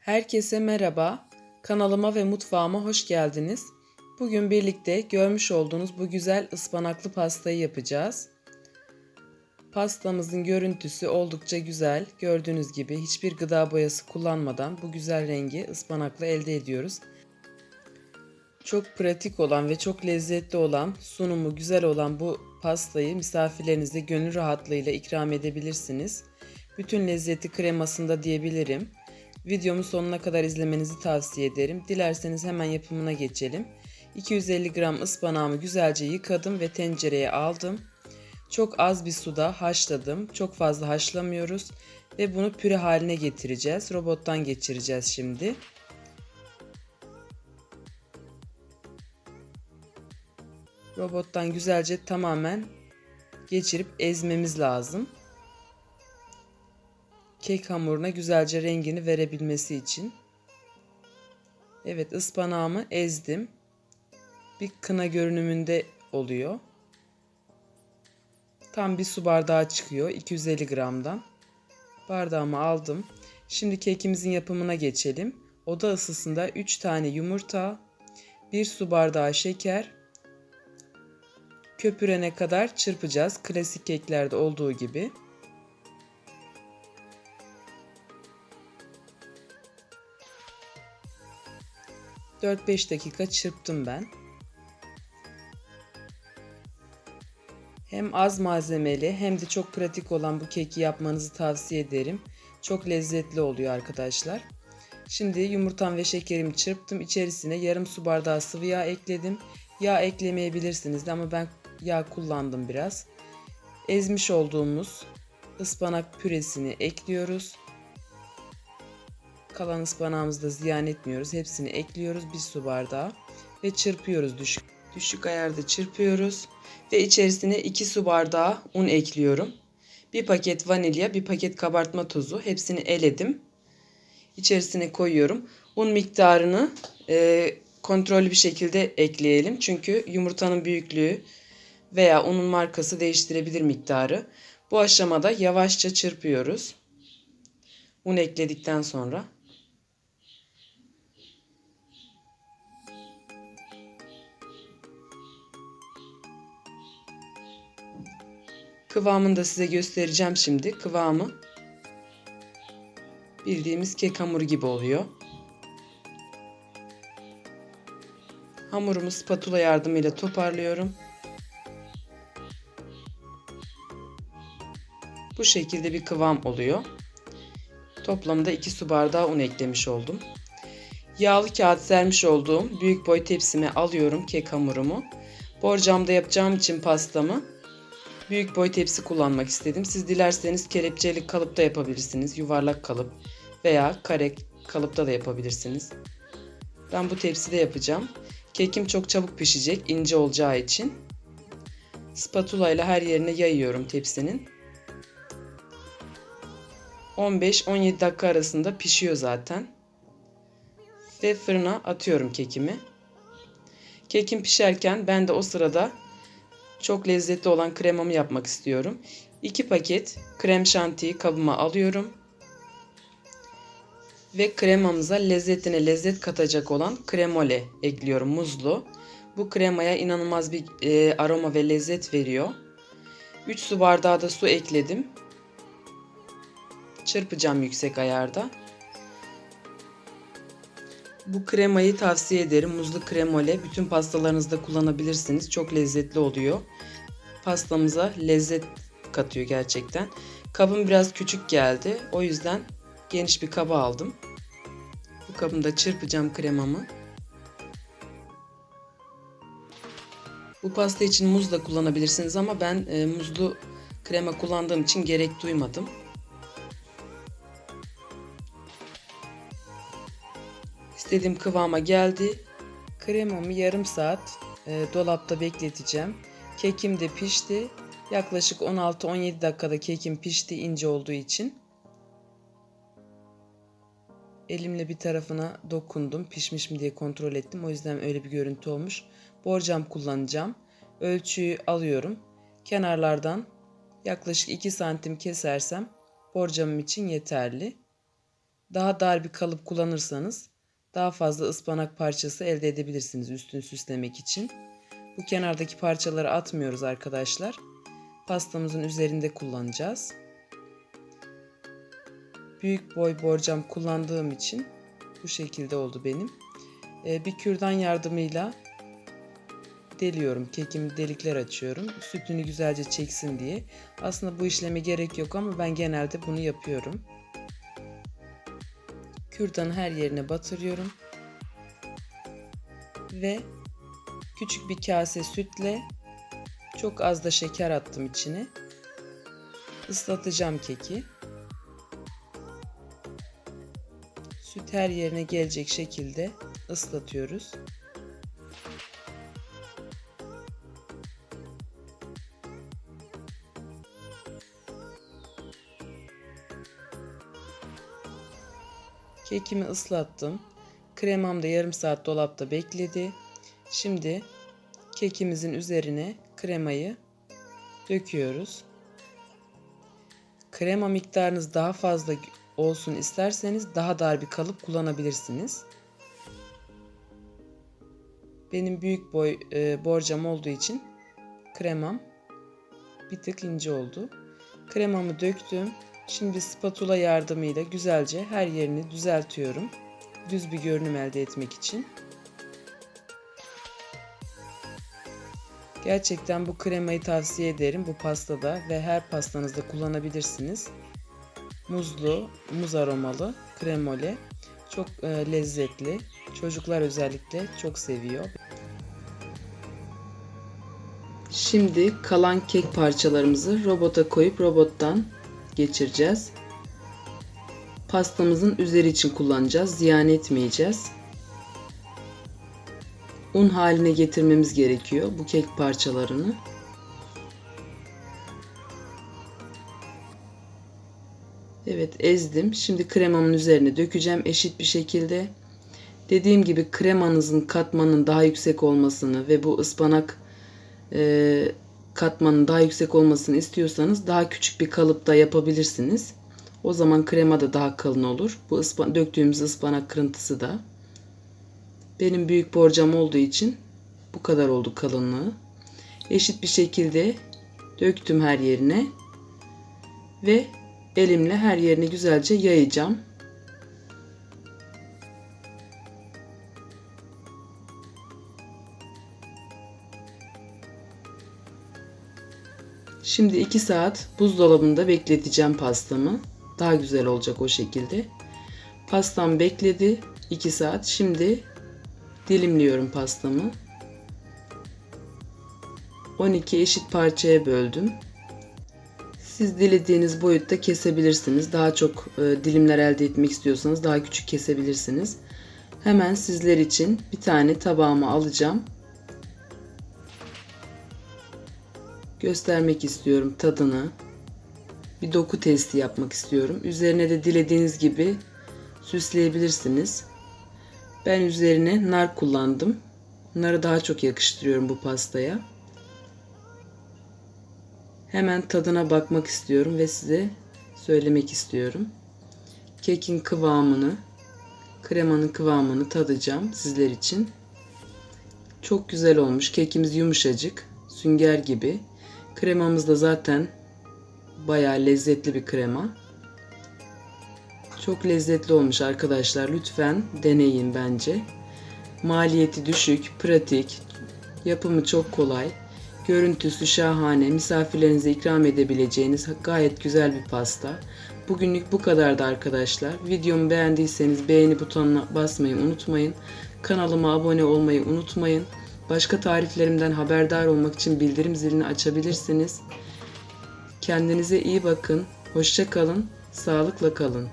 Herkese merhaba. Kanalıma ve mutfağıma hoş geldiniz. Bugün birlikte görmüş olduğunuz bu güzel ıspanaklı pastayı yapacağız. Pastamızın görüntüsü oldukça güzel. Gördüğünüz gibi hiçbir gıda boyası kullanmadan bu güzel rengi ıspanakla elde ediyoruz. Çok pratik olan ve çok lezzetli olan, sunumu güzel olan bu pastayı misafirlerinize gönül rahatlığıyla ikram edebilirsiniz. Bütün lezzeti kremasında diyebilirim. Videomu sonuna kadar izlemenizi tavsiye ederim. Dilerseniz hemen yapımına geçelim. 250 gram ıspanağımı güzelce yıkadım ve tencereye aldım. Çok az bir suda haşladım. Çok fazla haşlamıyoruz ve bunu püre haline getireceğiz. Robottan geçireceğiz şimdi. Robottan güzelce tamamen geçirip ezmemiz lazım. Kek hamuruna güzelce rengini verebilmesi için. Evet ıspanağımı ezdim. Bir kına görünümünde oluyor. Tam bir su bardağı çıkıyor 250 gramdan. Bardağımı aldım. Şimdi kekimizin yapımına geçelim. Oda ısısında 3 tane yumurta, 1 su bardağı şeker, köpürene kadar çırpacağız. Klasik keklerde olduğu gibi. ...4-5 dakika çırptım ben. Hem az malzemeli hem de çok pratik olan bu keki yapmanızı tavsiye ederim. Çok lezzetli oluyor arkadaşlar. Şimdi yumurtam ve şekerimi çırptım. İçerisine yarım su bardağı sıvı yağ ekledim. Yağ eklemeyebilirsiniz de ama ben yağ kullandım biraz. Ezmiş olduğumuz ıspanak püresini ekliyoruz. Kalan ıspanağımızı da ziyan etmiyoruz. Hepsini ekliyoruz bir su bardağı ve çırpıyoruz düşük. Düşük ayarda çırpıyoruz ve içerisine 2 su bardağı un ekliyorum. Bir paket vanilya, bir paket kabartma tozu hepsini eledim. İçerisine koyuyorum. Un miktarını e, kontrollü bir şekilde ekleyelim. Çünkü yumurtanın büyüklüğü veya unun markası değiştirebilir miktarı. Bu aşamada yavaşça çırpıyoruz. Un ekledikten sonra. Kıvamını da size göstereceğim şimdi. Kıvamı bildiğimiz kek hamuru gibi oluyor. Hamurumu spatula yardımıyla toparlıyorum. Bu şekilde bir kıvam oluyor. Toplamda 2 su bardağı un eklemiş oldum. Yağlı kağıt sermiş olduğum büyük boy tepsime alıyorum kek hamurumu. Borcamda yapacağım için pastamı büyük boy tepsi kullanmak istedim. Siz dilerseniz kelepçeli kalıpta yapabilirsiniz. Yuvarlak kalıp veya kare kalıpta da yapabilirsiniz. Ben bu tepside yapacağım. Kekim çok çabuk pişecek ince olacağı için. Spatula ile her yerine yayıyorum tepsinin. 15-17 dakika arasında pişiyor zaten. Ve fırına atıyorum kekimi. Kekim pişerken ben de o sırada çok lezzetli olan kremamı yapmak istiyorum. 2 paket krem şantiyi kabıma alıyorum. Ve kremamıza lezzetine lezzet katacak olan kremole ekliyorum muzlu. Bu kremaya inanılmaz bir e, aroma ve lezzet veriyor. 3 su bardağı da su ekledim. Çırpacağım yüksek ayarda. Bu kremayı tavsiye ederim. Muzlu kremole bütün pastalarınızda kullanabilirsiniz. Çok lezzetli oluyor. Pastamıza lezzet katıyor gerçekten. Kabım biraz küçük geldi. O yüzden geniş bir kaba aldım. Bu kabımda çırpacağım kremamı. Bu pasta için muz da kullanabilirsiniz ama ben e, muzlu krema kullandığım için gerek duymadım. İstediğim kıvama geldi. Kremamı yarım saat e, dolapta bekleteceğim. Kekim de pişti. Yaklaşık 16-17 dakikada kekim pişti ince olduğu için. Elimle bir tarafına dokundum. Pişmiş mi diye kontrol ettim. O yüzden öyle bir görüntü olmuş. Borcam kullanacağım. Ölçüyü alıyorum. Kenarlardan yaklaşık 2 santim kesersem borcamım için yeterli. Daha dar bir kalıp kullanırsanız daha fazla ıspanak parçası elde edebilirsiniz üstünü süslemek için. Bu kenardaki parçaları atmıyoruz arkadaşlar. Pastamızın üzerinde kullanacağız. Büyük boy borcam kullandığım için bu şekilde oldu benim. Ee, bir kürdan yardımıyla deliyorum. Kekimi delikler açıyorum. Sütünü güzelce çeksin diye. Aslında bu işleme gerek yok ama ben genelde bunu yapıyorum. Kürdanı her yerine batırıyorum. Ve küçük bir kase sütle çok az da şeker attım içine. Islatacağım keki. Süt her yerine gelecek şekilde ıslatıyoruz. Kekimi ıslattım. Kremam da yarım saat dolapta bekledi. Şimdi kekimizin üzerine kremayı döküyoruz. Krema miktarınız daha fazla olsun isterseniz daha dar bir kalıp kullanabilirsiniz. Benim büyük boy e, borcam olduğu için kremam bir tık ince oldu. Kremamı döktüm. Şimdi spatula yardımıyla güzelce her yerini düzeltiyorum. Düz bir görünüm elde etmek için. Gerçekten bu kremayı tavsiye ederim bu pastada ve her pastanızda kullanabilirsiniz. Muzlu, muz aromalı, kremole. Çok e, lezzetli. Çocuklar özellikle çok seviyor. Şimdi kalan kek parçalarımızı robota koyup robottan geçireceğiz. Pastamızın üzeri için kullanacağız. Ziyan etmeyeceğiz. Un haline getirmemiz gerekiyor bu kek parçalarını. Evet ezdim. Şimdi kremamın üzerine dökeceğim eşit bir şekilde. Dediğim gibi kremanızın katmanın daha yüksek olmasını ve bu ıspanak e, katmanın daha yüksek olmasını istiyorsanız daha küçük bir kalıpta yapabilirsiniz. O zaman krema da daha kalın olur. Bu ıspan döktüğümüz ıspanak kırıntısı da. Benim büyük borcam olduğu için bu kadar oldu kalınlığı. Eşit bir şekilde döktüm her yerine ve elimle her yerine güzelce yayacağım. Şimdi 2 saat buzdolabında bekleteceğim pastamı. Daha güzel olacak o şekilde. Pastam bekledi 2 saat. Şimdi dilimliyorum pastamı. 12 eşit parçaya böldüm. Siz dilediğiniz boyutta kesebilirsiniz. Daha çok e, dilimler elde etmek istiyorsanız daha küçük kesebilirsiniz. Hemen sizler için bir tane tabağıma alacağım. Göstermek istiyorum tadını. Bir doku testi yapmak istiyorum. Üzerine de dilediğiniz gibi süsleyebilirsiniz. Ben üzerine nar kullandım. Narı daha çok yakıştırıyorum bu pastaya. Hemen tadına bakmak istiyorum ve size söylemek istiyorum. Kekin kıvamını, kremanın kıvamını tadacağım sizler için. Çok güzel olmuş. Kekimiz yumuşacık, sünger gibi. Kremamız da zaten bayağı lezzetli bir krema. Çok lezzetli olmuş arkadaşlar. Lütfen deneyin bence. Maliyeti düşük, pratik, yapımı çok kolay. Görüntüsü şahane, misafirlerinize ikram edebileceğiniz gayet güzel bir pasta. Bugünlük bu kadardı arkadaşlar. Videomu beğendiyseniz beğeni butonuna basmayı unutmayın. Kanalıma abone olmayı unutmayın. Başka tariflerimden haberdar olmak için bildirim zilini açabilirsiniz. Kendinize iyi bakın. Hoşça kalın. Sağlıkla kalın.